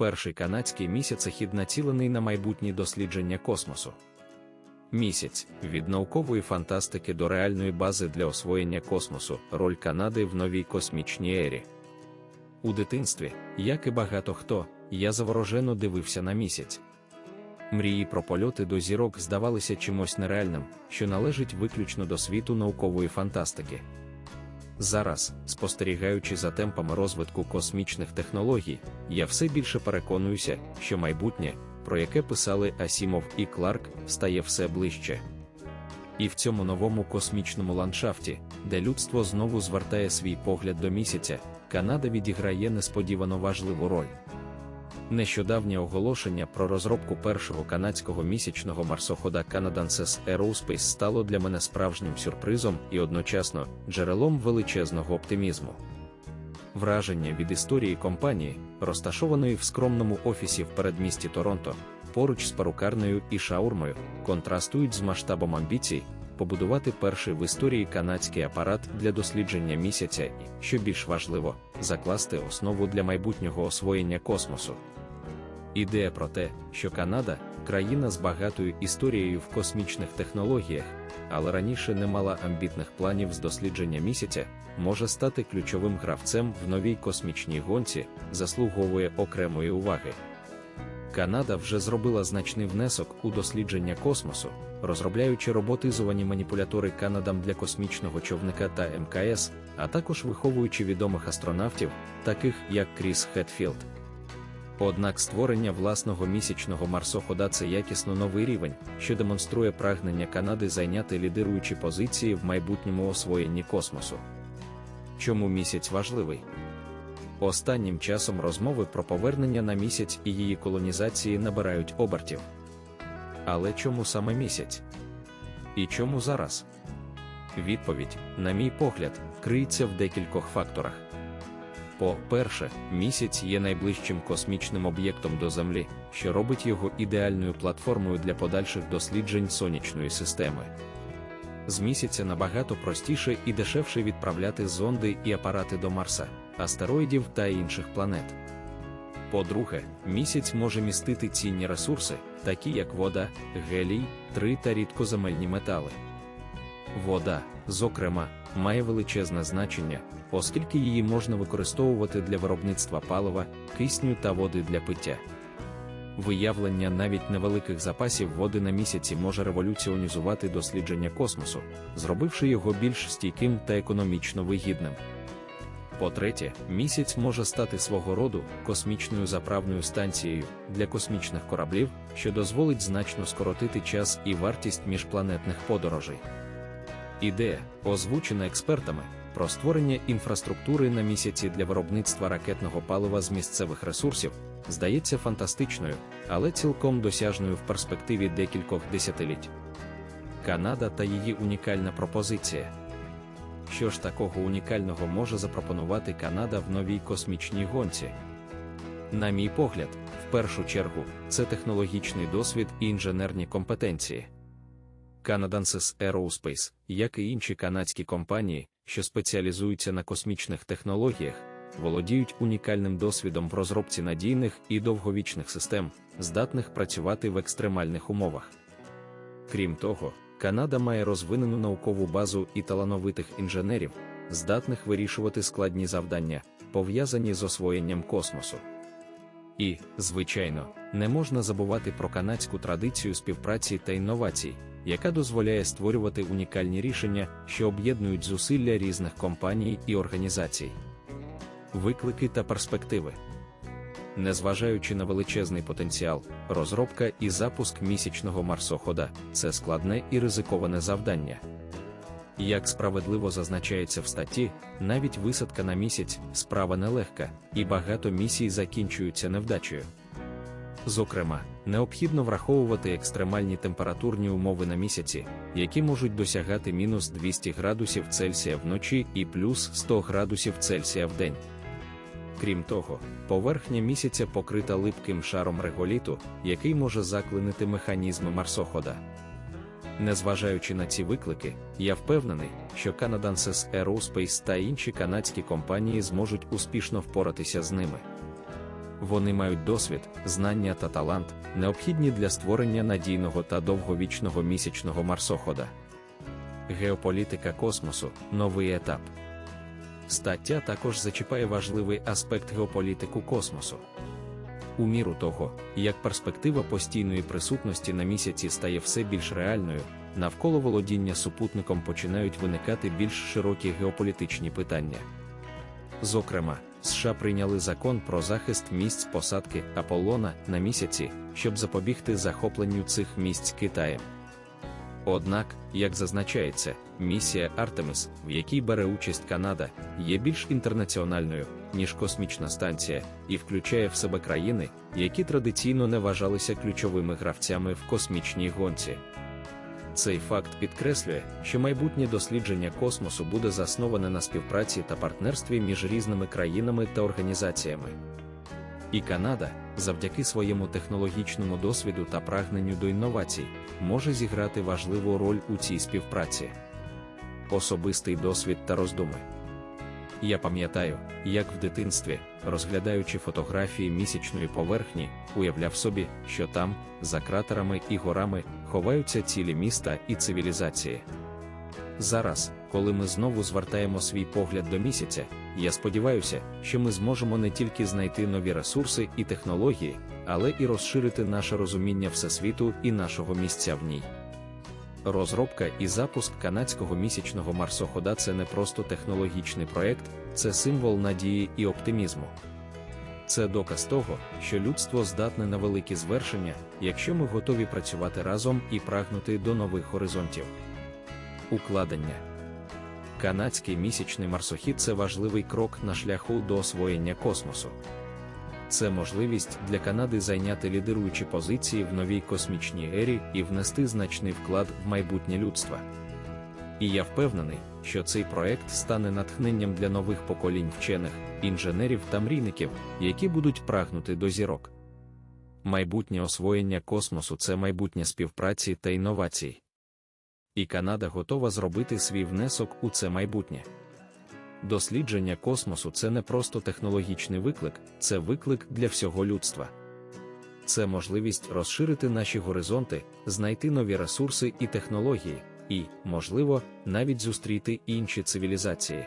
перший канадський місяцехід націлений на майбутні дослідження космосу. Місяць від наукової фантастики до реальної бази для освоєння космосу, роль Канади в новій космічній ері. У дитинстві, як і багато хто, я заворожено дивився на місяць. Мрії про польоти до зірок здавалися чимось нереальним, що належить виключно до світу наукової фантастики. Зараз, спостерігаючи за темпами розвитку космічних технологій, я все більше переконуюся, що майбутнє, про яке писали Асімов і Кларк, стає все ближче. І в цьому новому космічному ландшафті, де людство знову звертає свій погляд до місяця, Канада відіграє несподівано важливу роль. Нещодавнє оголошення про розробку першого канадського місячного марсохода Canadenses Aerospace стало для мене справжнім сюрпризом і одночасно джерелом величезного оптимізму. Враження від історії компанії, розташованої в скромному офісі в передмісті Торонто, поруч з парукарнею і шаурмою, контрастують з масштабом амбіцій, побудувати перший в історії канадський апарат для дослідження місяця і, що більш важливо, закласти основу для майбутнього освоєння космосу. Ідея про те, що Канада країна з багатою історією в космічних технологіях, але раніше не мала амбітних планів з дослідження місяця, може стати ключовим гравцем в новій космічній гонці, заслуговує окремої уваги. Канада вже зробила значний внесок у дослідження космосу, розробляючи роботизовані маніпулятори Канадам для космічного човника та МКС, а також виховуючи відомих астронавтів, таких як Кріс Хетфілд. Однак створення власного місячного марсохода це якісно новий рівень, що демонструє прагнення Канади зайняти лідируючі позиції в майбутньому освоєнні космосу. Чому місяць важливий? Останнім часом розмови про повернення на місяць і її колонізації набирають обертів. Але чому саме місяць? І чому зараз? Відповідь, на мій погляд, криється в декількох факторах. По-перше, місяць є найближчим космічним об'єктом до Землі, що робить його ідеальною платформою для подальших досліджень сонячної системи. З місяця набагато простіше і дешевше відправляти зонди і апарати до Марса, астероїдів та інших планет. По-друге, місяць може містити цінні ресурси, такі як вода, гелій, три та рідкоземельні метали. Вода, зокрема, має величезне значення, оскільки її можна використовувати для виробництва палива, кисню та води для пиття. Виявлення навіть невеликих запасів води на місяці може революціонізувати дослідження космосу, зробивши його більш стійким та економічно вигідним. По-третє, місяць може стати свого роду космічною заправною станцією для космічних кораблів, що дозволить значно скоротити час і вартість міжпланетних подорожей. Ідея, озвучена експертами, про створення інфраструктури на місяці для виробництва ракетного палива з місцевих ресурсів, здається фантастичною, але цілком досяжною в перспективі декількох десятиліть. Канада та її унікальна пропозиція. Що ж такого унікального може запропонувати Канада в новій космічній гонці? На мій погляд, в першу чергу, це технологічний досвід і інженерні компетенції. Canadensis Aerospace, як і інші канадські компанії, що спеціалізуються на космічних технологіях, володіють унікальним досвідом в розробці надійних і довговічних систем, здатних працювати в екстремальних умовах. Крім того, Канада має розвинену наукову базу і талановитих інженерів, здатних вирішувати складні завдання, пов'язані з освоєнням космосу. І, звичайно, не можна забувати про канадську традицію співпраці та інновацій, яка дозволяє створювати унікальні рішення, що об'єднують зусилля різних компаній і організацій. Виклики та перспективи. Незважаючи на величезний потенціал, розробка і запуск місячного марсохода це складне і ризиковане завдання. Як справедливо зазначається в статті, навіть висадка на місяць справа нелегка, і багато місій закінчуються невдачею. Зокрема, необхідно враховувати екстремальні температурні умови на місяці, які можуть досягати мінус 200 градусів Цельсія вночі і плюс 100 градусів Цельсія в день. Крім того, поверхня місяця покрита липким шаром реголіту, який може заклинити механізми марсохода. Незважаючи на ці виклики, я впевнений, що Canadenses Aerospace та інші канадські компанії зможуть успішно впоратися з ними. Вони мають досвід, знання та талант, необхідні для створення надійного та довговічного місячного марсохода. Геополітика космосу новий етап. Стаття також зачіпає важливий аспект геополітику космосу. У міру того, як перспектива постійної присутності на місяці стає все більш реальною, навколо володіння супутником починають виникати більш широкі геополітичні питання. Зокрема, США прийняли закон про захист місць посадки Аполлона на місяці, щоб запобігти захопленню цих місць Китаєм. Однак, як зазначається, місія Артемис, в якій бере участь Канада, є більш інтернаціональною, ніж космічна станція, і включає в себе країни, які традиційно не вважалися ключовими гравцями в космічній гонці. Цей факт підкреслює, що майбутнє дослідження космосу буде засноване на співпраці та партнерстві між різними країнами та організаціями. І Канада, завдяки своєму технологічному досвіду та прагненню до інновацій, може зіграти важливу роль у цій співпраці. Особистий досвід та роздуми. Я пам'ятаю, як в дитинстві, розглядаючи фотографії місячної поверхні, уявляв собі, що там, за кратерами і горами, ховаються цілі міста і цивілізації. Зараз, коли ми знову звертаємо свій погляд до місяця, я сподіваюся, що ми зможемо не тільки знайти нові ресурси і технології, але і розширити наше розуміння всесвіту і нашого місця в ній. Розробка і запуск канадського місячного марсохода це не просто технологічний проект, це символ надії і оптимізму. Це доказ того, що людство здатне на великі звершення, якщо ми готові працювати разом і прагнути до нових горизонтів. Укладення Канадський місячний марсохід це важливий крок на шляху до освоєння космосу. Це можливість для Канади зайняти лідируючі позиції в новій космічній ері і внести значний вклад в майбутнє людства. І я впевнений, що цей проект стане натхненням для нових поколінь вчених, інженерів та мрійників, які будуть прагнути до зірок. Майбутнє освоєння космосу це майбутнє співпраці та інновацій. І Канада готова зробити свій внесок у це майбутнє. Дослідження космосу це не просто технологічний виклик, це виклик для всього людства. Це можливість розширити наші горизонти, знайти нові ресурси і технології, і, можливо, навіть зустріти інші цивілізації.